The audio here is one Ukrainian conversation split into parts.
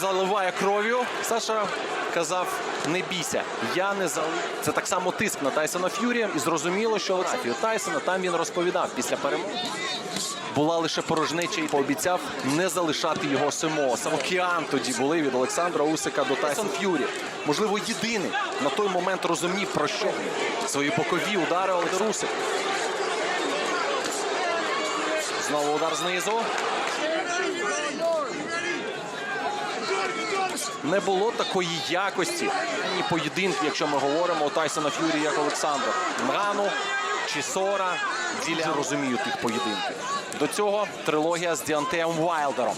Заливає кров'ю. Саша казав: не бійся, я не залив. Це так само тиск на Тайсона Ф'юрі. І зрозуміло, що Олексію Тайсона там він розповідав після перемоги. Була лише порожнеча і пообіцяв не залишати його самого. Сам океан тоді були від Олександра Усика до Тайсон Ф'юрі. Можливо, єдиний на той момент розумів про що свої бокові удари Олександр Усик. Знову удар знизу. Не було такої якості ні поєдинки, якщо ми говоримо у Тайсона Ф'юрі як Олександр. Мгану чи Сора. Діля розумію тих поєдинків. До цього трилогія з Діантеєм Вайлдером.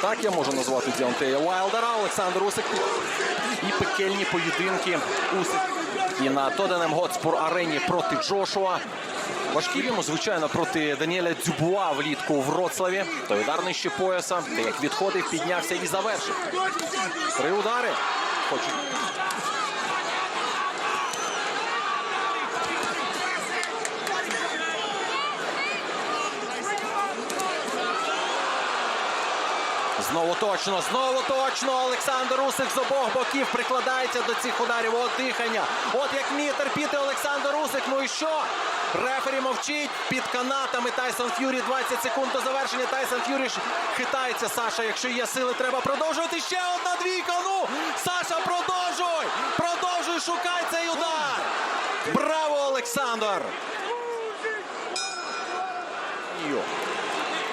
Так я можу назвати Діантея Вайлдера. Олександр Усик і пекельні поєдинки Усик. І на Тоденем Готспур арені проти Джошуа. Важкі йому, звичайно, проти Даніеля Дюбуа влітку в Вроцлаві. Той удар нижче пояса. Як відходив, піднявся і завершив. Три удари. Хочуть. Знову точно, знову точно. Олександр Усик з обох боків прикладається до цих ударів. От дихання. От як вміє терпіти Олександр Усик. Ну і що? Рефері мовчить під канатами. Тайсон Ф'юрі. 20 секунд до завершення. Тайсон Ф'юрі хитається. Саша. Якщо є сили, треба продовжувати. Ще одна двійка. Ну Саша, продовжуй! Продовжуй, шукай цей удар. Браво, Олександр! Йо.